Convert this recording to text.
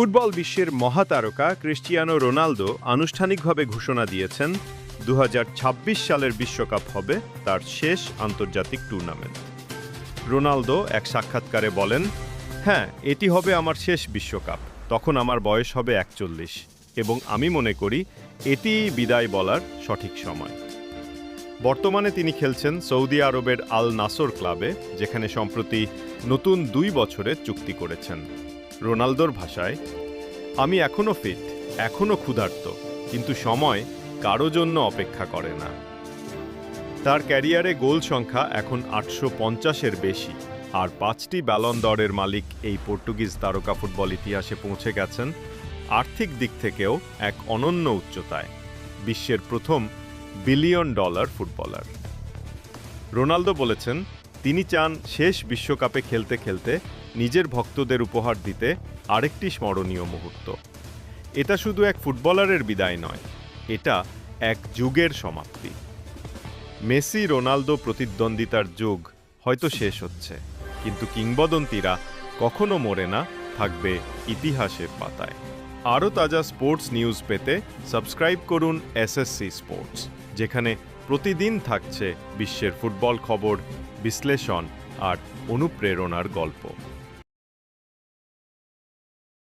Football বিশ্বের মহাতারকা Cristiano Ronaldo আনুষ্ঠানিকভাবে ঘোষণা দিয়েছেন দু হাজার ছাব্বিশ সালের বিশ্বকাপ হবে তার শেষ আন্তর্জাতিক টুর্নামেন্ট। রোনালদো এক সাক্ষাৎকারে বলেন হ্যাঁ এটি হবে আমার শেষ বিশ্বকাপ, তখন আমার বয়স হবে একচল্লিশ এবং আমি মনে করি এটি বিদায় বলার সঠিক সময়। বর্তমানে তিনি খেলছেন সৌদি আরবের আল নাসর ক্লাবে, যেখানে সম্প্রতি নতুন দুই বছরের চুক্তি করেছেন। রোনালদোর ভাষায়, আমি এখনও ফিট এখনও ক্ষুধার্ত, কিন্তু সময় কারও জন্য অপেক্ষা করে না। তার ক্যারিয়ারে গোল সংখ্যা এখন আটশো পঞ্চাশের বেশি, আর পাঁচটি ব্যালন দরের মালিক এই পর্তুগিজ তারকা ফুটবল ইতিহাসে পৌঁছে গেছেন আর্থিক দিক থেকেও এক অনন্য উচ্চতায়, বিশ্বের প্রথম বিলিয়ন ডলার ফুটবলার। রোনালদো বলেছেন, তিনি চান শেষ বিশ্বকাপে খেলতে খেলতে নিজের ভক্তদের উপহার দিতে আরেকটি স্মরণীয় মুহূর্ত। এটা শুধু এক ফুটবলারের বিদায় নয়, এটা এক যুগের সমাপ্তি। মেসি রোনালদো প্রতিদ্বন্দ্বিতার যুগ হয়তো শেষ হচ্ছে, কিন্তু কিংবদন্তিরা কখনো মরে না, থাকবে ইতিহাসের পাতায়। আরও তাজা স্পোর্টস নিউজ পেতে সাবস্ক্রাইব করুন এসএসসি স্পোর্টস, যেখানে প্রতিদিন থাকছে বিশ্বের ফুটবল খবর, বিশ্লেষণ আর অনুপ্রেরণার গল্প।